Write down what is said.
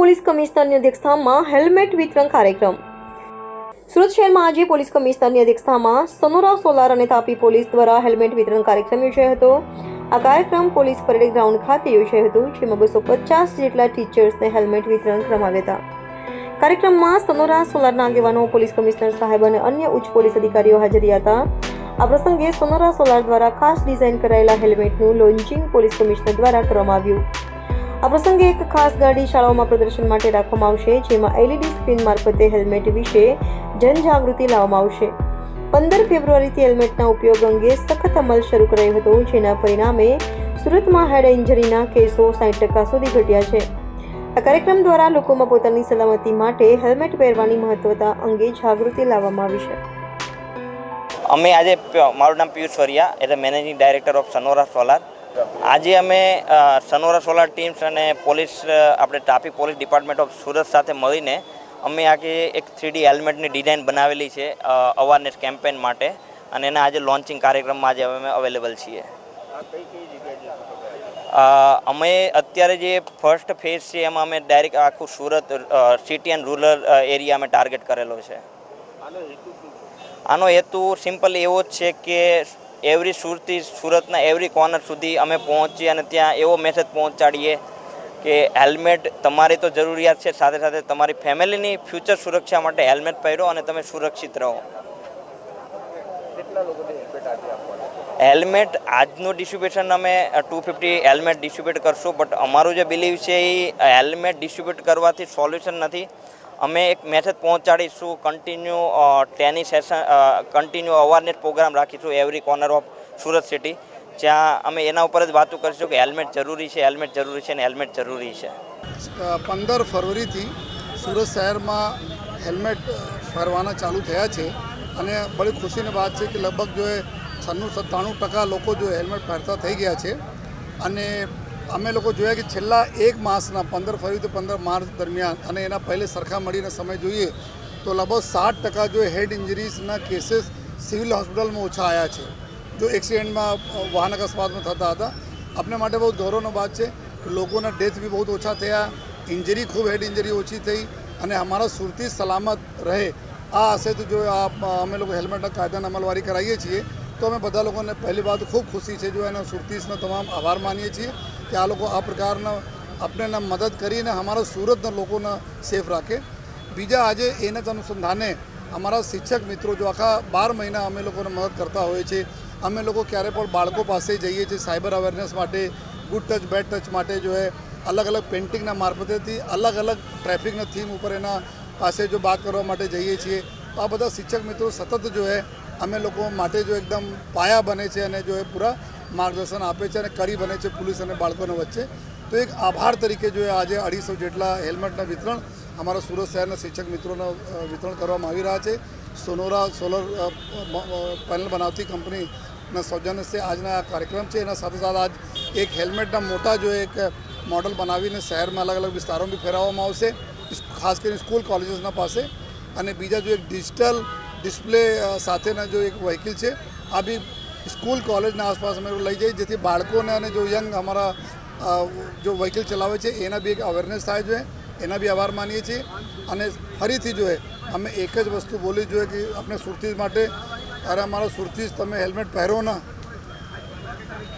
Police કમિશનરની અધ્યક્ષતામાં helmet વિતરણ કાર્યક્રમ. સુરત શહેરમાં આજે પોલીસ કમિશનરની અધ્યક્ષતામાં સનોરા સોલાર અને તાપી પોલીસ દ્વારા હેલ્મેટ વિતરણ કાર્યક્રમ યોજાયો હતો. આ કાર્યક્રમ પોલીસ પરેડ ગ્રાઉન્ડ ખાતે યોજાયો હતો, જેમાં બસો પચાસ જેટલા ટીચર્સને હેલ્મેટ વિતરણ કરવામાં હતા. કાર્યક્રમમાં સનોરા સોલારના આગેવાનો, પોલીસ કમિશનર સાહેબ અને અન્ય ઉચ્ચ પોલીસ અધિકારીઓ હાજર હતા. આ પ્રસંગે સોનોરા સોલાર દ્વારા ખાસ ડિઝાઇન કરાયેલા હેલ્મેટનું લોન્ચિંગ પોલીસ કમિશનર દ્વારા કરવામાં આવ્યું. આ પ્રસંગે એક ખાસ ગાડી શાળાઓમાં પ્રદર્શન માટે રાખવામાં આવશે, જેમાં એલઈડી સ્ક્રીન મારફતે હેલ્મેટ વિશે જનજાગૃતિ લાવવામાં આવશે. પંદર ફેબ્રુઆરીથી હેલ્મેટના ઉપયોગ અંગે સખત અમલ શરૂ કરાયો હતો, જેના પરિણામે સુરતમાં હેડ ઇન્જરીના કેસો સાઠ ટકા સુધી ઘટ્યા છે. આ કાર્યક્રમ દ્વારા લોકોમાં પોતાની સલામતી માટે હેલ્મેટ પહેરવાની મહત્વતા અંગે જાગૃતિ લાવવામાં આવી છે. અમે આજે મારું નામ પિયુષ વરિયા, એટલે managing director of Sanora solar આજે અમે સનોરા સોલાર ટીમ્સ અને પોલીસ આપણે traffic police department of Surat સાથે મળીને અમે આજે એક થ્રીડી હેલ્મેટની ડિઝાઇન બનાવેલી છે અવારનેસ કેમ્પેન માટે. અને એના આજે લોન્ચિંગ કાર્યક્રમમાં આજે અમે અવેલેબલ છીએ. અમે અત્યારે જે ફર્સ્ટ ફેઝ છે એમાં અમે ડાયરેક્ટ આખું Surat city and rural area અમે ટાર્ગેટ કરેલો છે. આનો હેતુ સિમ્પલ એવો જ છે કે એવરી સુરતી સુરતના એવરી કોર્નર સુધી અમે પહોંચીએ અને ત્યાં એવો મેસેજ પહોંચાડીએ કે હેલ્મેટ તમારી તો જરૂરિયાત છે, સાથે સાથે તમારી ફેમિલીની ફ્યુચર સુરક્ષા માટે હેલ્મેટ પહેરો અને તમે સુરક્ષિત રહો. હેલ્મેટ આજનું ડિસ્ટ્રીબ્યુશન અમે ટુ ફિફ્ટી હેલ્મેટ ડિસ્ટ્રીબ્યુટ કરશું બટ અમારું જે બિલીવ છે એ હેલ્મેટ ડિસ્ટ્રીબ્યુટ કરવાથી સોલ્યુશન નથી. અમે એક message પહોંચાડીશું continue training session continue awareness programme રાખીશું every corner of Surat city જ્યાં અમે એના ઉપર જ વાતો કરીશું કે હેલ્મેટ જરૂરી છે, હેલ્મેટ જરૂરી છે અને હેલ્મેટ જરૂરી છે. પંદર ફરવરીથી સુરત શહેરમાં હેલ્મેટ ફરવાના ચાલુ થયા છે અને બડી ખુશીની વાત છે કે લગભગ જો છન્નું સત્તાણું ટકા લોકો જો હેલ્મેટ પહેરતા થઈ ગયા છે અને અમે લોકો જોયા કે છેલ્લા એક માસના, પંદર ફરવરીથી પંદર માર્ચ દરમિયાન અને એના પહેલે સરખા મળીને સમય જોઈએ તો લગભગ સાત ટકા જો હેડ ઇન્જરીઝના કેસીસ સિવિલ હોસ્પિટલમાં ઓછા આવ્યા છે. જો એક્સિડન્ટમાં વાહન અકસ્માતમાં થતા હતા. આપણે માટે બહુ ગૌરવનો વાત છે લોકોના ડેથ બી બહુ ઓછા થયા, ઇન્જરી ખૂબ હેડ ઇન્જરી ઓછી થઈ અને અમારા સુરતી સલામત રહે. આ આશયથી જો આ અમે લોકો હેલ્મેટના કાયદાની અમલવારી કરાવીએ છીએ તો અમે બધા લોકોને પહેલી વાત ખૂબ ખુશી છે. જો એના સુરતીસનો તમામ આભાર માનીએ છીએ કે આ લોકો આ પ્રકારના આપણને મદદ કરીને અમારા સુરતના લોકોને સેફ રાખે. બીજા આજે એના જ અનુસંધાને અમારા શિક્ષક મિત્રો જો આખા બાર મહિના અમે લોકોને મદદ કરતા હોઈએ છીએ અમે લોકો ક્યારે પણ બાળકો પાસે જઈએ છીએ સાયબર અવેરનેસ માટે, ગુડ ટચ, બેડ ટચ માટે જો એ અલગ અલગ પેઇન્ટિંગના મારફતેથી અલગ અલગ ટ્રાફિકના થીમ ઉપર એના પાસે જો વાત કરવા માટે જઈએ છીએ. તો આ બધા શિક્ષક મિત્રો સતત જો એ અમે લોકો માટે જો એકદમ પાયા બને છે અને જો એ પૂરા માર્ગદર્શન આપે છે અને કડી બને છે પોલીસ અને બાળકોના વચ્ચે, તો એક આભાર તરીકે જો આજે અઢીસો જેટલા હેલ્મેટના વિતરણ અમારા સુરત શહેરના શિક્ષક મિત્રોનો વિતરણ કરવામાં આવી રહ્યા છે. સોનોરા સોલર પેનલ બનાવતી કંપનીના સૌજન્યથી આજના આ કાર્યક્રમ છે. એના સાથે સાથે આજ એક હેલ્મેટના મોટા જો એક મોડલ બનાવીને શહેરમાં અલગ અલગ વિસ્તારોમાં બી ફેરવવામાં આવશે, ખાસ કરીને સ્કૂલ કોલેજીસના પાસે. અને બીજા જો એક ડિજિટલ ડિસ્પ્લે સાથેના જો એક વ્હીકલ છે, આ બી સ્કૂલ કોલેજના આસપાસ અમે લઈ જઈએ, જેથી બાળકોને અને જો યંગ અમારા જો વ્હીકલ ચલાવે છે, એના બી એક અવેરનેસ થાય જોઈએ, એના બી આભાર માનીએ છીએ. અને ફરીથી જોઈએ અમે એક જ વસ્તુ બોલી જોઈએ કે આપણે સુરતી માટે, અરે અમારા સુરતી તમે હેલ્મેટ પહેરો ના